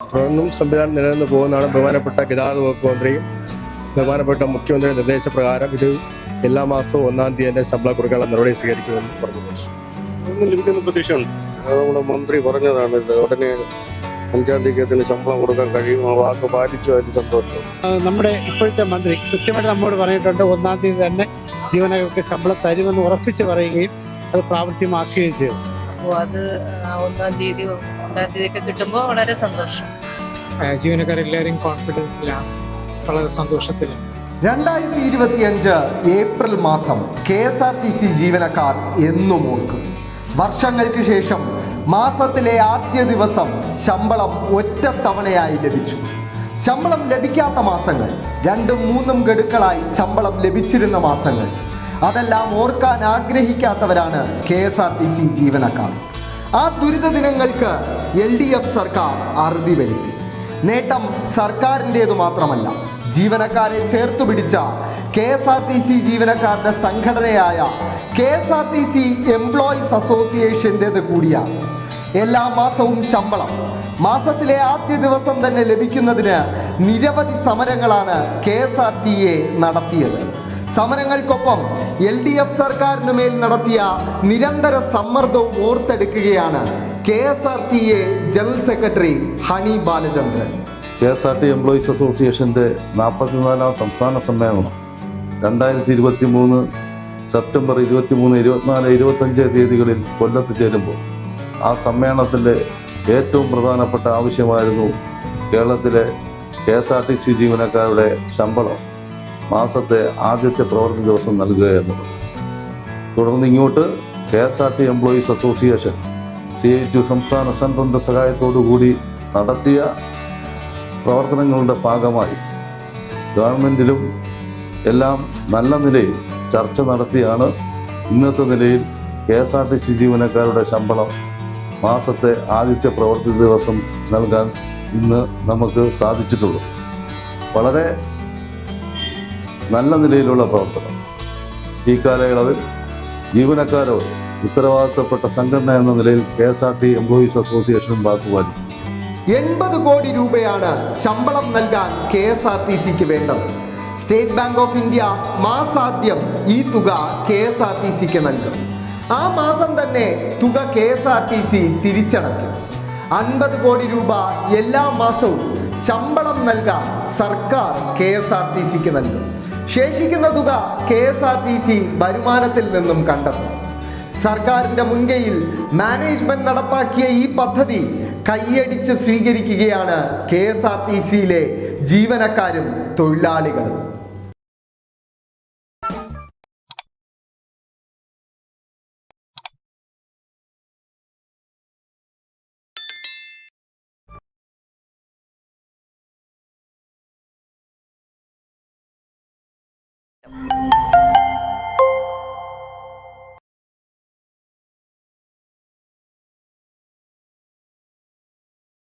തുടർന്നും സംവിധാനം നിലനിന്ന് പോകുന്നതാണ് ബഹുമാനപ്പെട്ട ഗതാഗത വകുപ്പ് മന്ത്രിയും ബഹുമാനപ്പെട്ട മുഖ്യമന്ത്രിയുടെ നിർദ്ദേശപ്രകാരം ഇത് എല്ലാ മാസവും ഒന്നാം തീയതി തന്നെ ശമ്പളം കൊടുക്കാനുള്ള നടപടി സ്വീകരിക്കുമെന്ന് പറഞ്ഞു. ലഭിക്കുന്ന പ്രതീക്ഷയുണ്ട് നമ്മുടെ മന്ത്രി പറഞ്ഞതാണ് ഇത് ഉടനെ അഞ്ചാം തീയതി ശമ്പളം കൊടുക്കാൻ കഴിയും. ആ വാക്ക് പാലിച്ചു അതിന് സന്തോഷം. നമ്മുടെ ഇപ്പോഴത്തെ മന്ത്രി കൃത്യമായിട്ട് നമ്മോട് പറഞ്ഞിട്ടുണ്ട് ഒന്നാം തീയതി തന്നെ ജീവനക്കാർക്ക് ശമ്പളം തരുമെന്ന് ഉറപ്പിച്ച് പറയുകയും അത് പ്രാവർത്തികമാക്കുകയും ചെയ്തു. അപ്പോൾ അത് ഒന്നാം തീയതി ഒന്നാം തീയതിയൊക്കെ കിട്ടുമ്പോൾ വളരെ സന്തോഷം. ജീവനക്കാരെല്ലാവരും കോൺഫിഡൻസിലാണ് വളരെ സന്തോഷത്തിലാണ് രണ്ടായിരത്തി ഇരുപത്തിയഞ്ച് ഏപ്രിൽ മാസം K S R T C ജീവനക്കാർ എന്നും ഓർക്കും. വർഷങ്ങൾക്ക് ശേഷം മാസത്തിലെ ആദ്യ ദിവസം ശമ്പളം ഒറ്റ തവണയായി ലഭിച്ചു. ശമ്പളം ലഭിക്കാത്ത മാസങ്ങൾ രണ്ടും മൂന്നും ഗഡുക്കളായി ശമ്പളം ലഭിച്ചിരുന്ന മാസങ്ങൾ അതെല്ലാം ഓർക്കാൻ ആഗ്രഹിക്കാത്തവരാണ് K S R T C ജീവനക്കാർ. ആ ദുരിത ദിനങ്ങൾക്ക് എൽ ഡി എഫ് സർക്കാർ അറുതി വരുത്തി. നേട്ടം സർക്കാരിന്റേതു മാത്രമല്ല ജീവനക്കാരെ ചേർത്തു പിടിച്ച K S R T C ജീവനക്കാരുടെ സംഘടനയായ K S R T C employees അസോസിയേഷന്റേത് കൂടിയാണ് എല്ലാ മാസവും ശമ്പളം മാസത്തിലെ ആദ്യ ദിവസം തന്നെ ലഭിക്കുന്നതിന് നിരവധി സമരങ്ങളാണ് K S R T A നടത്തിയത്. സമരങ്ങൾക്കൊപ്പം എൽ ഡി എഫ് സർക്കാരിന് മേൽ നടത്തിയ നിരന്തര സമ്മർദ്ദവും ഓർത്തെടുക്കുകയാണ് K S R T A general secretary Honey Balachandran. K S R T employees അസോസിയേഷന്റെ നാൽപ്പത്തിനാലാം സംസ്ഥാന സമ്മേളനം രണ്ടായിരത്തി ഇരുപത്തി മൂന്ന് സെപ്റ്റംബർ ഇരുപത്തി മൂന്ന് ഇരുപത്തിനാല് ഇരുപത്തഞ്ച് തീയതികളിൽ കൊല്ലത്ത് ചേരുമ്പോൾ ആ സമ്മേളനത്തിന്റെ ഏറ്റവും പ്രധാനപ്പെട്ട ആവശ്യമായിരുന്നു കേരളത്തിലെ K S R T C ജീവനക്കാരുടെ ശമ്പളം. മാസത്തെ ആദ്യത്തെ പ്രവർത്തന ദിവസം നൽകുക എന്നുള്ളത് തുടർന്ന് ഇങ്ങോട്ട് K S R T employees association C I U സംസ്ഥാന സെൻട്രലിന്റെ സഹായത്തോടു കൂടി നടത്തിയ പ്രവർത്തനങ്ങളുടെ ഭാഗമായി ഗവൺമെന്റിലും എല്ലാം നല്ല നിലയിൽ ചർച്ച നടത്തിയാണ് ഇന്നത്തെ നിലയിൽ K S R T C ജീവനക്കാരുടെ ശമ്പളം മാസത്തെ ആദ്യത്തെ പ്രവൃത്തി ദിവസം നൽകാൻ ഇന്ന് നമുക്ക് സാധിച്ചിട്ടുള്ളൂ. വളരെ നല്ല നിലയിലുള്ള പ്രവർത്തനം. ഈ കാലയളവിൽ ജീവനക്കാരോ ഉത്തരവാദിത്തപ്പെട്ട സംഘടന എന്ന നിലയിൽ K S R T employees അസോസിയേഷനും വാക്കുവാനും എൺപത് കോടി രൂപയാണ് ശമ്പളം നൽകാൻ കെ എസ് ആർ ടി സിക്ക് വേണ്ടത്. സ്റ്റേറ്റ് ബാങ്ക് ഓഫ് ഇന്ത്യ മാസാദ്യം ഈ തുക കെ എസ് ആർ ടി സിക്ക് നൽകും. ആ മാസം തന്നെ തുക K S R T C തിരിച്ചടയ്ക്കും. അൻപത് കോടി രൂപ എല്ലാ മാസവും ശമ്പളം നൽകാൻ സർക്കാർ കെ എസ് ആർ ടി സിക്ക് നൽകും. ശേഷിക്കുന്ന തുക K S R T C വരുമാനത്തിൽ നിന്നും കണ്ടെത്തും. സർക്കാരിന്റെ മുൻകൈയിൽ മാനേജ്മെന്റ് നടപ്പാക്കിയ ഈ പദ്ധതി കൈയടിച്ച് സ്വീകരിക്കുകയാണ് കെ എസ് ആർ ടി സിയിലെ ജീവനക്കാരും തൊഴിലാളികളും.